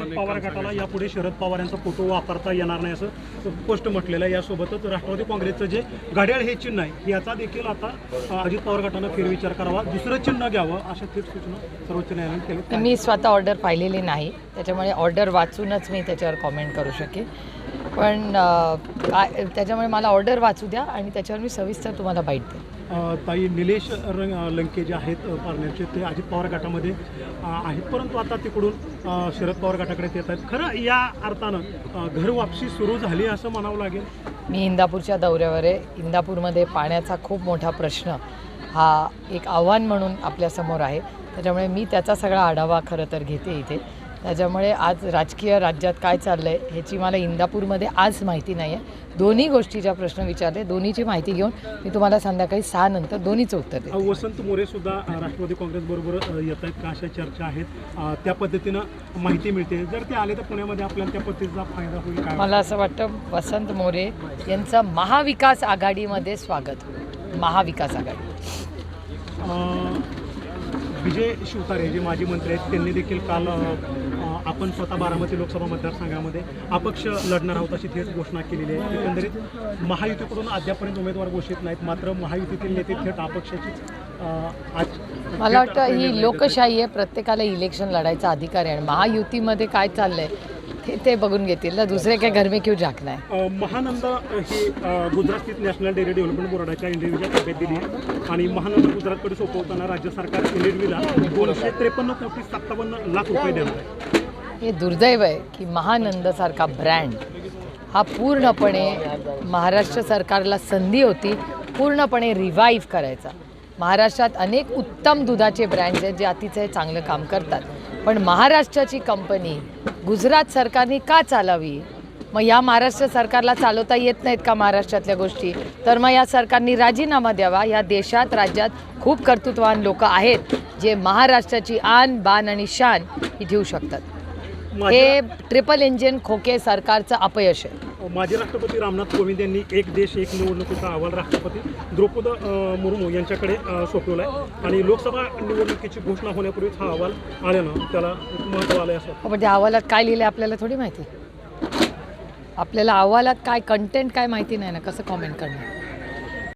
अजित पवार गटाला यापुढे शरद पवार यांचा फोटो वापरता येणार नाही असं स्पष्ट म्हटलेलं आहे. यासोबतच राष्ट्रवादी काँग्रेसचं जे घड्याळ हे चिन्ह आहे याचा देखील आता अजित पवार गटानं फेरविचार करावा दुसरं चिन्ह घ्यावं अशा थेट सूचना सर्वोच्च न्यायालयाने केल्या मी स्वतः ऑर्डर पाहिलेली नाही. त्याच्यामुळे ऑर्डर वाचूनच मी त्याच्यावर कॉमेंट करू शकेन. पण काय त्याच्यामुळे मला ऑर्डर वाचू द्या आणि त्याच्यावर मी सविस्तर तुम्हाला बाईट देईन. अ, ताई निलेश रंग लंके जे आहेत अ, पारनेरचे ते अजित पवार गटामध्ये आहेत. परंतु आता तिकडून शरद पवार गटाकडे येत आहेत. खरं या अर्थानं घर वापसी सुरू झाली असं म्हणावं लागेल? मी इंदापूरच्या दौऱ्यावर आहे. इंदापूरमध्ये पाण्याचा खूप मोठा प्रश्न हा एक आव्हान म्हणून आपल्यासमोर आहे. त्याच्यामुळे मी त्याचा सगळा आढावा खरं तर घेते इथे. त्याच्यामुळे आज राजकीय राज्यात काय चाललं आहे ह्याची मला इंदापूरमध्ये आज माहिती नाही आहे दोन्ही गोष्टीचा प्रश्न विचारले दोन्हीची माहिती घेऊन मी तुम्हाला संध्याकाळी सहा नंतर दोन्हीचं उत्तर देते. वसंत मोरे सुद्धा राष्ट्रवादी काँग्रेसबरोबर येत आहेत का अशा चर्चा आहेत? त्या पद्धतीनं माहिती मिळते. जर ते आले तर पुण्यामध्ये आपल्याला त्या पद्धतीचा फायदा होईल काय मला असं वाटतं वसंत मोरे यांचं महाविकास आघाडीमध्ये स्वागत. महाविकास आघाडी. विजय शिवतारे जे माजी मंत्री आहेत त्यांनी देखील काल आपण स्वतः बारामती लोकसभा मतदारसंघामध्ये अपक्ष लढणार आहोत अशी थेट घोषणा केलेली आहे. एकंदरीत महायुतीकडून अद्यापर्यंत उमेदवार घोषित नाहीत. मात्र महायुतीतील नेते थेट अपक्षाचीच मला वाटतं ही. लोकशाही आहे. प्रत्येकाला इलेक्शन लढायचा अधिकार आहे. आणि महायुतीमध्ये काय चाललंय ते ते बघून घेतील ना. दुसरे काय घर में क्यों झाकना है महानंद ही गुजरात स्थित नॅशनल डेअरी डेव्हलपमेंट बोर्डाच्या इंडिव्हिजच्या ताब्यात दिली आहे. आणि महानंद गुजरातकडे सोपवताना राज्य सरकार इंडिव्हिला दोनशे त्रेपन्न कोटी सत्तावन्न लाख रुपये देणार आहे. हे दुर्दैव आहे की महानंदसारखा ब्रँड हा पूर्णपणे महाराष्ट्र सरकारला संधी होती पूर्णपणे रिवाईव्ह करायचा. महाराष्ट्रात अनेक उत्तम दुधाचे ब्रँड्स आहेत जे अतिशय चांगलं काम करतात. पण महाराष्ट्राची कंपनी गुजरात सरकारने का चालावी? मग या महाराष्ट्र सरकारला चालवता येत नाहीत का महाराष्ट्रातल्या गोष्टी? तर मग या सरकारने राजीनामा द्यावा. या देशात राज्यात खूप कर्तृत्ववान लोक आहेत जे महाराष्ट्राची आन बान आणि शान ही ठेवू शकतात. हे ट्रिपल इंजिन खोके सरकारचं अपयश आहे. माजी राष्ट्रपती रामनाथ कोविंद यांनी एक देश एक निवडणुकीचा अहवाल राष्ट्रपती द्रौपद मुर्मू यांच्याकडे सोपवला आहे आणि लोकसभा निवडणुकीची घोषणा होण्यापूर्वीच हा अहवाल आल्यानं त्याला एक महत्त्व आलं असं पण त्या अहवालात काय लिहिलं आपल्याला थोडी माहिती? आपल्याला अहवालात काय कंटेंट काय माहिती नाही ना कसं कॉमेंट करणार?